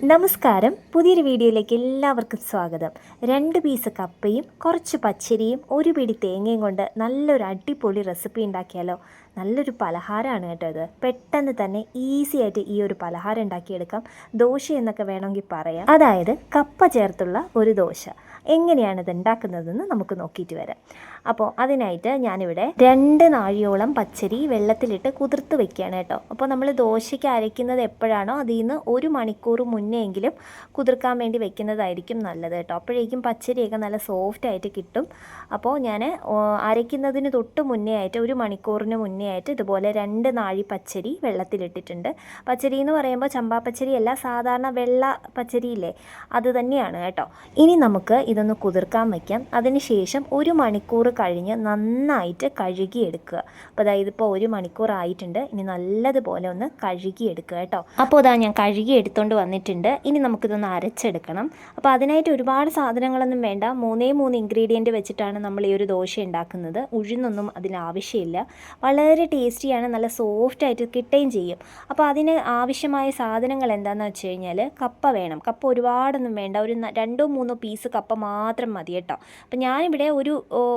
നമസ്കാരം. പുതിയൊരു വീഡിയോയിലേക്ക് എല്ലാവർക്കും സ്വാഗതം. രണ്ട് പീസ് കപ്പയും കുറച്ച് പച്ചരിയും ഒരു പിടി തേങ്ങയും കൊണ്ട് നല്ലൊരു അടിപൊളി റെസിപ്പി ഉണ്ടാക്കിയാലോ. നല്ലൊരു പലഹാരമാണ് കേട്ടോ ഇത്. പെട്ടെന്ന് തന്നെ ഈസി ആയിട്ട് ഈ ഒരു പലഹാരം ഉണ്ടാക്കിയെടുക്കാം. ദോശ എന്നൊക്കെ വേണമെങ്കിൽ പറയാം. അതായത് കപ്പ ചേർത്തുള്ള ഒരു ദോശ. എങ്ങനെയാണ് ഇത് ഉണ്ടാക്കുന്നതെന്ന് നമുക്ക് നോക്കിയിട്ട് വരാം. അപ്പോൾ അതിനായിട്ട് ഞാനിവിടെ രണ്ട് നാഴിയോളം പച്ചരി വെള്ളത്തിലിട്ട് കുതിർത്ത് വെക്കുകയാണ് കേട്ടോ. അപ്പോൾ നമ്മൾ ദോശയ്ക്ക് അരയ്ക്കുന്നത് എപ്പോഴാണോ അതിൽ നിന്ന് ഒരു മണിക്കൂർ മുന്നേ എങ്കിലും കുതിർക്കാൻ വേണ്ടി വെക്കുന്നതായിരിക്കും നല്ലത് കേട്ടോ. അപ്പോഴേക്കും പച്ചരിയൊക്കെ നല്ല സോഫ്റ്റ് ആയിട്ട് കിട്ടും. അപ്പോൾ ഞാൻ അരയ്ക്കുന്നതിന് തൊട്ട് മുന്നേ ആയിട്ട് ഒരു മണിക്കൂറിന് മുന്നേ ആയിട്ട് ഇതുപോലെ രണ്ട് നാഴി പച്ചരി വെള്ളത്തിലിട്ടിട്ടുണ്ട്. പച്ചരി എന്ന് പറയുമ്പോൾ ചമ്പാ പച്ചരി അല്ല സാധാരണ വെള്ള പച്ചരിയില്ലേ അത് തന്നെയാണ് കേട്ടോ. ഇനി നമുക്ക് ഇതൊന്ന് കുതിർക്കാൻ വയ്ക്കാം അതിനുശേഷം ഒരു മണിക്കൂർ കഴിഞ്ഞ് നന്നായിട്ട് കഴുകിയെടുക്കുക. അപ്പോൾ അതായത് ഇപ്പോൾ ഒരു മണിക്കൂർ ആയിട്ടുണ്ട്. ഇനി നല്ലതുപോലെ ഒന്ന് കഴുകിയെടുക്കുക കേട്ടോ. അപ്പോൾ അതാ ഞാൻ കഴുകി എടുത്തുകൊണ്ട് വന്നിട്ടുണ്ട്. ഇനി നമുക്കിതൊന്ന് അരച്ചെടുക്കണം. അപ്പോൾ അതിനായിട്ട് ഒരുപാട് സാധനങ്ങളൊന്നും വേണ്ട. മൂന്നേ മൂന്ന് ഇൻഗ്രീഡിയന്റ് വെച്ചിട്ടാണ് നമ്മൾ ഈ ഒരു ദോശ ഉണ്ടാക്കുന്നത്. ഉഴുന്നൊന്നും അതിനാവശ്യമില്ല വളരെ ടേസ്റ്റിയാണ് നല്ല സോഫ്റ്റ് ആയിട്ട് കിട്ടുകയും ചെയ്യും. അപ്പോൾ അതിന് ആവശ്യമായ സാധനങ്ങൾ എന്താണെന്ന് വെച്ച് കഴിഞ്ഞാൽ കപ്പ വേണം. കപ്പ ഒരുപാടൊന്നും വേണ്ട. ഒരു രണ്ടോ മൂന്നോ പീസ് കപ്പ മാത്രം മതി കേട്ടോ. അപ്പോൾ ഞാനിവിടെ ഒരു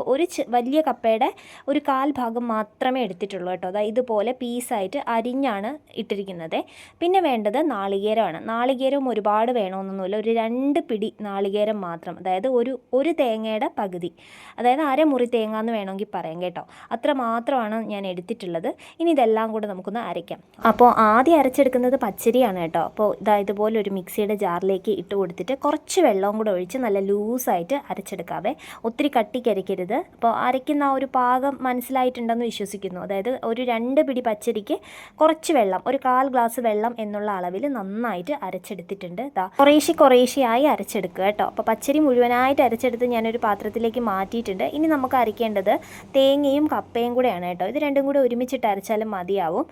ഒരു വലിയ കപ്പയുടെ ഒരു കാൽ ഭാഗം മാത്രമേ എടുത്തിട്ടുള്ളൂ കേട്ടോ. അതായത് ഇതുപോലെ പീസായിട്ട് അരിഞ്ഞാണ് ഇട്ടിരിക്കുന്നത്. പിന്നെ വേണ്ടത് നാളികേരമാണ്. നാളികേരവും ഒരുപാട് വേണമെന്നൊന്നുമില്ല ഒരു രണ്ട് പിടി നാളികേരം മാത്രം. അതായത് ഒരു ഒരു തേങ്ങയുടെ പകുതി. അതായത് അരമുറി തേങ്ങ എന്ന് വേണമെങ്കിൽ പറയാം കേട്ടോ. അത്ര മാത്രമാണ് ഞാൻ എടുത്തിട്ടുള്ളത്. ഇനി ഇതെല്ലാം കൂടെ നമുക്കൊന്ന് അരയ്ക്കാം. അപ്പോൾ ആദ്യം അരച്ചെടുക്കുന്നത് പച്ചരിയാണ് കേട്ടോ. അപ്പോൾ ഇതാ ഇതുപോലെ ഒരു മിക്സിയുടെ ജാറിലേക്ക് ഇട്ട് കൊടുത്തിട്ട് കുറച്ച് വെള്ളവും കൂടെ ഒഴിച്ച് നല്ല ലൂസായിട്ട് അരച്ചെടുക്കാവേ. ഒത്തിരി കട്ടിക്കരയ്ക്കരുത്. അപ്പോൾ അരയ്ക്കുന്ന ആ ഒരു പാകം മനസ്സിലായിട്ടുണ്ടെന്ന് വിശ്വസിക്കുന്നു. അതായത് ഒരു രണ്ട് പിടി പച്ചരിക്ക് കുറച്ച് വെള്ളം ഒരു കാൽ ഗ്ലാസ് വെള്ളം എന്നുള്ള അളവിൽ നന്നായിട്ട് അരച്ചെടുത്തിട്ടുണ്ട്. ദാ കുറേശ്ശെ കുറേശ്ശെയായി അരച്ചെടുക്കുക കേട്ടോ. അപ്പോൾ പച്ചരി മുഴുവനായിട്ട് അരച്ചെടുത്ത് ഞാനൊരു പാത്രത്തിലേക്ക് മാറ്റിയിട്ടുണ്ട്. ഇനി നമുക്ക് അരയ്ക്കേണ്ടത് തേങ്ങയും കപ്പയും കൂടെയാണ് കേട്ടോ. ഇത് രണ്ടും കൂടെ ഒരുമിച്ചിട്ട് അരച്ചാലും മതിയാവും.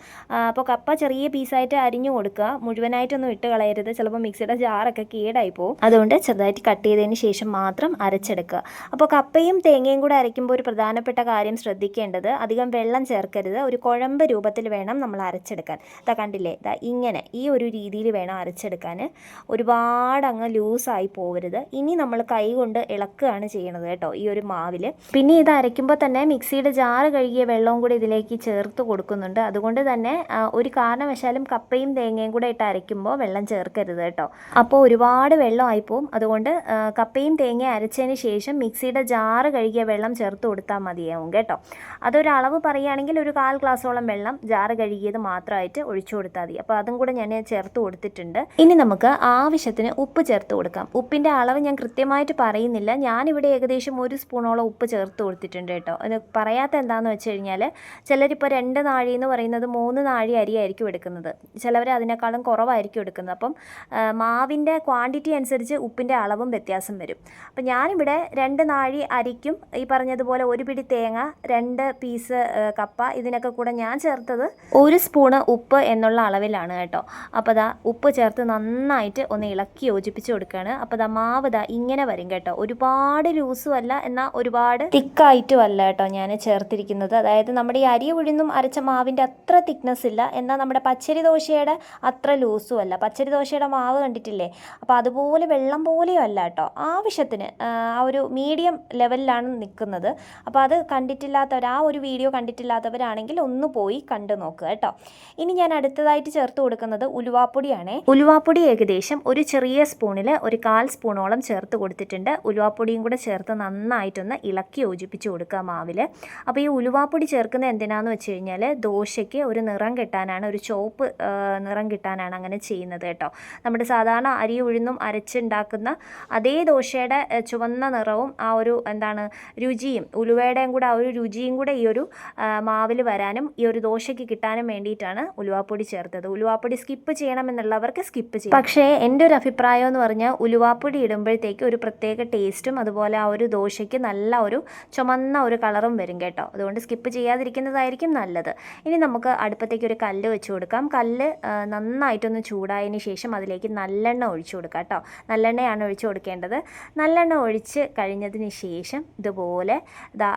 അപ്പോൾ കപ്പ ചെറിയ പീസായിട്ട് അരിഞ്ഞു കൊടുക്കുക. മുഴുവനായിട്ടൊന്നും ഇട്ട് കളയരുത്. ചിലപ്പോൾ മിക്സിയുടെ ജാറൊക്കെ കേടായി പോകും. അതുകൊണ്ട് ചെറുതായിട്ട് കട്ട് ചെയ്തതിന് ശേഷം മാത്രം അരച്ചെടുക്കുക. അപ്പോൾ കപ്പയും തേങ്ങയും കൂടെ അരയ്ക്കുമ്പോൾ ഒരു പ്രധാനപ്പെട്ട കാര്യം ശ്രദ്ധിക്കേണ്ടത് അധികം വെള്ളം ചേർക്കരുത്. ഒരു കുഴമ്പ് രൂപത്തിൽ വേണം നമ്മൾ അരച്ചെടുക്കാൻ. ഇതാ കണ്ടില്ലേ? ഇതാ ഇങ്ങനെ ഈ ഒരു രീതിയിൽ വേണം അരച്ചെടുക്കാൻ. ഒരുപാട് അങ്ങ് ലൂസായി പോകരുത്. ഇനി നമ്മൾ കൈ കൊണ്ട് ഇളക്കുകയാണ് ചെയ്യണത് കേട്ടോ ഈ ഒരു മാവിൽ പിന്നെ ഇത് അരയ്ക്കുമ്പോൾ തന്നെ മിക്സിയുടെ ജാറ് കഴുകിയ വെള്ളവും കൂടി ഇതിലേക്ക് ചേർത്ത് കൊടുക്കുന്നുണ്ട്. അതുകൊണ്ട് തന്നെ ഒരു കാരണവശാലും കപ്പയും തേങ്ങയും കൂടെ ഇട്ട് അരയ്ക്കുമ്പോൾ വെള്ളം ചേർക്കരുത് കേട്ടോ. അപ്പോൾ ഒരുപാട് വെള്ളമായി പോവും അതുകൊണ്ട് കപ്പയും തേങ്ങയും അരച്ചതിന് ശേഷം മിക്സിയുടെ ജാറ് കഴുകിയ വെള്ളം ചേർത്ത് കൊടുത്താൽ മതിയാവും കേട്ടോ. അതൊരു അളവ് പറയുകയാണെങ്കിൽ ഒരു കാൽ ഗ്ലാസോളം വെള്ളം ജാറ് കഴുകിയത് മാത്രമായിട്ട് ഒഴിച്ചു കൊടുത്താൽ മതി. അപ്പോൾ അതും കൂടെ ഞാൻ ചേർത്ത് കൊടുത്തിട്ടുണ്ട്. ഇനി നമുക്ക് ആവശ്യത്തിന് ഉപ്പ് ചേർത്ത് കൊടുക്കാം. ഉപ്പിന്റെ അളവ് ഞാൻ കൃത്യമായിട്ട് പറയുന്നില്ല. ഞാനിവിടെ ഏകദേശം ഒരു സ്പൂണോളം ഉപ്പ് ചേർത്ത് കൊടുത്തിട്ടുണ്ട് കേട്ടോ. അത് പറയാത്ത എന്താണെന്ന് വെച്ച് കഴിഞ്ഞാൽ ചിലരിപ്പോൾ രണ്ട് നാഴി എന്ന് പറയുന്നത് മൂന്ന് നാഴി അരി ആയിരിക്കും എടുക്കുന്നത്. ചിലവർ അതിനേക്കാളും കുറവായിരിക്കും എടുക്കുന്നത്. അപ്പം മാവിന്റെ ക്വാണ്ടിറ്റി അനുസരിച്ച് ഉപ്പിന്റെ അളവും വ്യത്യാസം വരും. അപ്പം ഞാനിവിടെ രണ്ട് നാഴി അരിക്കും. ഈ പറഞ്ഞതുപോലെ ഒരു പിടി തേങ്ങ രണ്ട് പീസ് കപ്പ ഇതിനൊക്കെ കൂടെ ഞാൻ ചേർത്തത് ഒരു സ്പൂണ് ഉപ്പ് എന്നുള്ള അളവിലാണ് കേട്ടോ. അപ്പോൾ ദാ ഉപ്പ് ചേർത്ത് നന്നായിട്ട് ഒന്ന് ഇളക്കി യോജിപ്പിച്ച് കൊടുക്കുകയാണ് അപ്പോൾ ദാ മാവ് ദാ ഇങ്ങനെ വരും കേട്ടോ. ഒരുപാട് ലൂസും അല്ല എന്നാൽ ഒരുപാട് തിക്കായിട്ടും അല്ല കേട്ടോ ഞാൻ ചേർത്തിരിക്കുന്നത്. അതായത് നമ്മുടെ ഈ അരി ഉഴുന്നും അരച്ച മാവിന്റെ അത്ര തിക്നെസ് ഇല്ല. എന്നാൽ നമ്മുടെ പച്ചരി ദോശയുടെ അത്ര ലൂസും അല്ല. പച്ചരി ദോശയുടെ മാവ് കണ്ടിട്ടില്ലേ? അപ്പോൾ അതുപോലെ വെള്ളം പോലെയും അല്ല കേട്ടോ. ആവശ്യത്തിന് ആ ഒരു മീഡിയം ലെവലിലാണ് നിൽക്കുന്നത്. അപ്പോൾ അത് കണ്ടിട്ടില്ലാത്തവർ ആ ഒരു വീഡിയോ കണ്ടിട്ടില്ലാത്തവരാണെങ്കിൽ ഒന്ന് പോയി കണ്ടു നോക്കുക കേട്ടോ. ഇനി ഞാൻ അടുത്തതായിട്ട് ചേർത്ത് കൊടുക്കുന്നത് ഉലുവാപ്പൊടിയാണേ. ഉലുവാപ്പൊടി ഏകദേശം ഒരു ചെറിയ സ്പൂണിൽ ഒരു കാൽ സ്പൂണോളം ചേർത്ത് കൊടുത്തിട്ടുണ്ട്. ഉലുവാപ്പൊടിയും കൂടെ ചേർത്ത് നന്നായിട്ടൊന്ന് ഇളക്കി യോജിപ്പിച്ച് കൊടുക്കുക മാവിൽ അപ്പോൾ ഈ ഉലുവാപ്പൊടി ചേർക്കുന്നത് എന്തിനാന്ന് വെച്ച് കഴിഞ്ഞാൽ ദോശയ്ക്ക് ഒരു നിറം കിട്ടാനാണ് ഒരു ചോപ്പ് നിറം കിട്ടാനാണ് അങ്ങനെ ചെയ്യുന്നത് കേട്ടോ. നമ്മുടെ സാധാരണ അരി ഉഴുന്നും അരച്ചുണ്ടാക്കുന്ന അതേ ദോശയുടെ ചുവന്ന നിറവും ആ ഒരു എന്താണ് രുചിയും ഉലുവയുടെയും കൂടെ ആ ഒരു രുചിയും കൂടെ ഈ ഒരു മാവിൽ വരാനും ഈ ഒരു ദോശയ്ക്ക് കിട്ടാനും വേണ്ടിയിട്ടാണ് ഉലുവാപ്പൊടി ചേർത്തത്. ഉലുവാപ്പൊടി സ്കിപ്പ് ചെയ്യണമെന്നുള്ളവർക്ക് സ്കിപ്പ് ചെയ്യും. പക്ഷേ എന്റെ ഒരു അഭിപ്രായം എന്ന് പറഞ്ഞാൽ ഉലുവാപ്പൊടി ഇടുമ്പോഴത്തേക്ക് ഒരു പ്രത്യേക ടേസ്റ്റും അതുപോലെ ആ ഒരു ദോശയ്ക്ക് നല്ല ഒരു ചുമന്ന ഒരു കളറും വരും കേട്ടോ. അതുകൊണ്ട് സ്കിപ്പ് ചെയ്യാതിരിക്കുന്നതായിരിക്കും അതായിരിക്കും നല്ലത്. ഇനി നമുക്ക് അടുപ്പത്തേക്ക് ഒരു കല്ല് വെച്ച് കൊടുക്കാം. കല്ല് നന്നായിട്ടൊന്ന് ചൂടായതിന് ശേഷം അതിലേക്ക് നല്ലെണ്ണ ഒഴിച്ചു കൊടുക്കാം കേട്ടോ. നല്ലെണ്ണയാണ് ഒഴിച്ചു കൊടുക്കേണ്ടത്. നല്ലെണ്ണ ഒഴിച്ച് കഴിഞ്ഞതിന് ശേഷം ഇതുപോലെ ദാ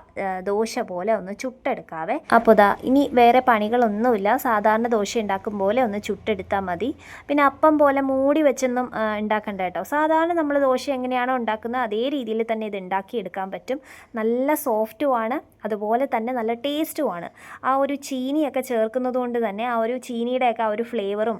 ദോശ പോലെ ഒന്ന് ചുട്ടെടുക്കാവേ. അപ്പോൾ ദാ ഇനി വേറെ പണികളൊന്നുമില്ല. സാധാരണ ദോശ ഉണ്ടാക്കും പോലെ ഒന്ന് ചുട്ടെടുത്താൽ മതി. പിന്നെ അപ്പം പോലെ മൂടി വെച്ചൊന്നും ഉണ്ടാക്കണ്ട കേട്ടോ. സാധാരണ നമ്മൾ ദോശ എങ്ങനെയാണോ ഉണ്ടാക്കുന്നത് അതേ രീതിയിൽ തന്നെ ഇത് ഉണ്ടാക്കിയെടുക്കാൻ പറ്റും. നല്ല സോഫ്റ്റുമാണ് അതുപോലെ തന്നെ നല്ല ടേസ്റ്റുമാണ് ആ ഒരു ചീനിയൊക്കെ ചേർക്കുന്നത് കൊണ്ട് തന്നെ ആ ഒരു ചീനിയുടെയൊക്കെ ആ ഒരു ഫ്ലേവറും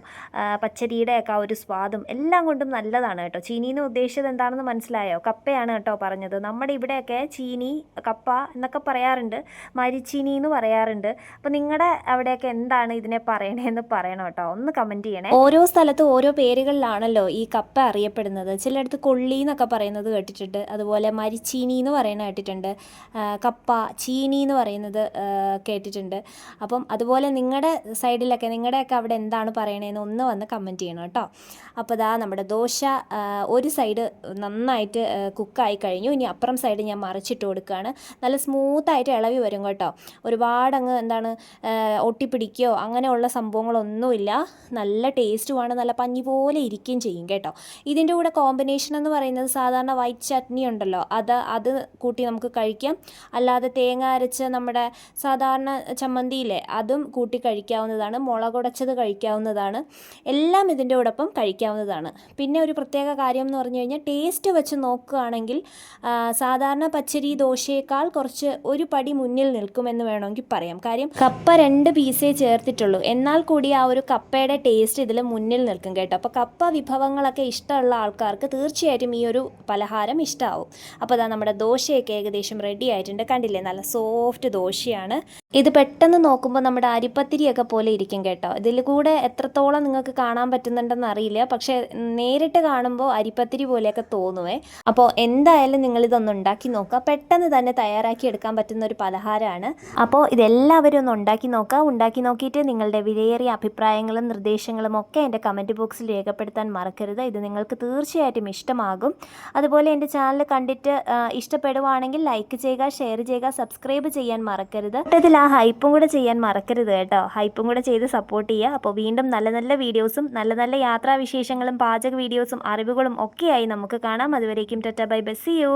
പച്ചരിയുടെയൊക്കെ ആ ഒരു സ്വാദും എല്ലാം കൊണ്ടും നല്ലതാണ് കേട്ടോ. ചീനി എന്ന് ഉദ്ദേശിച്ചത് എന്താണെന്ന് മനസ്സിലായോ? കപ്പയാണ് കേട്ടോ പറഞ്ഞത്. നമ്മുടെ ഇവിടെയൊക്കെ ചീനി കപ്പ എന്നൊക്കെ പറയാറുണ്ട്. മരിച്ചീനി എന്ന് പറയാറുണ്ട്. അപ്പോൾ നിങ്ങളുടെ അവിടെയൊക്കെ എന്താണ് ഇതിനെ പറയണതെന്ന് പറയണം കേട്ടോ? ഒന്ന് കമന്റ് ചെയ്യണേ. ഓരോ സ്ഥലത്തും ഓരോ പേരുകളിലാണല്ലോ ഈ കപ്പ അറിയപ്പെടുന്നത്. ചിലയിടത്ത് കൊള്ളി എന്നൊക്കെ പറയുന്നത് കേട്ടിട്ടുണ്ട്. അതുപോലെ മരിച്ചീനി എന്ന് പറയുന്നത് കേട്ടിട്ടുണ്ട്. കപ്പ ചീനി എന്ന് പറയുന്നത് ആ, കേട്ടിട്ടുണ്ട് അപ്പം അതുപോലെ നിങ്ങളുടെ സൈഡിലൊക്കെ നിങ്ങളുടെയൊക്കെ അവിടെ എന്താണ് പറയണതെന്ന് ഒന്ന് വന്ന് കമന്റ് ചെയ്യണം കേട്ടോ. അപ്പോൾ ദാ നമ്മുടെ ദോശ ഒരു സൈഡ് നന്നായിട്ട് കുക്കായി കഴിഞ്ഞു. ഇനി അപ്പുറം സൈഡ് ഞാൻ മറിച്ചിട്ട് കൊടുക്കുകയാണ് നല്ല സ്മൂത്തായിട്ട് ഇളവി വരും കേട്ടോ. ഒരുപാട് അങ്ങ് എന്താണ് ഒട്ടിപ്പിടിക്കുകയോ അങ്ങനെയുള്ള സംഭവങ്ങളൊന്നുമില്ല. നല്ല ടേസ്റ്റുമാണ് നല്ല പഞ്ഞി പോലെ ഇരിക്കുകയും ചെയ്യും കേട്ടോ. ഇതിന്റെ കൂടെ കോമ്പിനേഷൻ എന്ന് പറയുന്നത് സാധാരണ വൈറ്റ് ചട്നി ഉണ്ടല്ലോ. അത് അത് കൂട്ടി നമുക്ക് കഴിക്കാം. അല്ലാതെ തേങ്ങ അരച്ച് നമ്മുടെ സാധാരണ ചമ്മന്തിയില്ലേ അതും കൂട്ടി കഴിക്കാവുന്നതാണ് മുളകുടച്ചത് കഴിക്കാവുന്നതാണ് എല്ലാം ഇതിന്റെ കൂടൊപ്പം കഴിക്കാവുന്നതാണ്. പിന്നെ ഒരു പ്രത്യേക കാര്യം എന്ന് പറഞ്ഞു കഴിഞ്ഞാൽ ടേസ്റ്റ് വെച്ച് നോക്കുകയാണെങ്കിൽ സാധാരണ പച്ചരി ദോശയേക്കാൾ കുറച്ച് ഒരു പടി മുന്നിൽ നിൽക്കുമെന്ന് വേണമെങ്കിൽ പറയാം. കാര്യം കപ്പ രണ്ട് പീസേ ചേർത്തിട്ടുള്ളൂ. എന്നാൽ കൂടി ആ ഒരു കപ്പയുടെ ടേസ്റ്റ് ഇതിൽ മുന്നിൽ നിൽക്കും കേട്ടോ. അപ്പോൾ കപ്പ വിഭവങ്ങളൊക്കെ ഇഷ്ടമുള്ള ആൾക്കാർക്ക് തീർച്ചയായിട്ടും ഈ ഒരു പലഹാരം ഇഷ്ടമാവും അപ്പോൾ അതാ നമ്മുടെ ദോശയൊക്കെ ഏകദേശം റെഡി ആയിട്ടുണ്ട്. കണ്ടില്ലേ? നല്ല സോഫ്റ്റ് ദോശയാണ്. ഇത് പെട്ടെന്ന് നോക്കുമ്പോൾ നമ്മുടെ അരിപ്പത്തിരിയൊക്കെ പോലെ ഇരിക്കും കേട്ടോ. ഇതിൽ കൂടെ എത്രത്തോളം നിങ്ങൾക്ക് കാണാൻ പറ്റുന്നുണ്ടെന്ന് അറിയില്ല. പക്ഷേ നേരിട്ട് കാണുമ്പോൾ അരിപ്പത്തിരി പോലെയൊക്കെ തോന്നുവേ. അപ്പോൾ എന്തായാലും നിങ്ങളിതൊന്ന് ഉണ്ടാക്കി നോക്കുക. പെട്ടെന്ന് തന്നെ തയ്യാറാക്കി എടുക്കാൻ പറ്റുന്ന ഒരു പലഹാരമാണ്. അപ്പോൾ ഇതെല്ലാവരും ഒന്ന് ഉണ്ടാക്കി നോക്കുക. ഉണ്ടാക്കി നോക്കിയിട്ട് നിങ്ങളുടെ വിലയേറിയ അഭിപ്രായങ്ങളും നിർദ്ദേശങ്ങളും ഒക്കെ എന്റെ കമന്റ് ബോക്സിൽ രേഖപ്പെടുത്താൻ മറക്കരുത്. ഇത് നിങ്ങൾക്ക് തീർച്ചയായിട്ടും ഇഷ്ടമാകും. അതുപോലെ എന്റെ ചാനൽ കണ്ടിട്ട് ഇഷ്ടപ്പെടുവാണെങ്കിൽ ലൈക്ക് ചെയ്യുക ഷെയർ ചെയ്യുക സബ്സ്ക്രൈബ് ചെയ്യാൻ മറക്കരുത്. ഇതിൽ ആ ഹൈപ്പും കൂടെ ചെയ്യാൻ മറക്കരുത് കേട്ടോ. ഹൈപ്പും കൂടെ ചെയ്ത് സപ്പോർട്ട് ചെയ്യുക. അപ്പോൾ വീണ്ടും നല്ല നല്ല വീഡിയോസും നല്ല നല്ല യാത്രാവിശേഷങ്ങളും പാചക വീഡിയോസും അറിവുകളും ഒക്കെയായി നമുക്ക് കാണാം. അതുവരേക്കും ടെറ്റ ബൈ ബസ് യു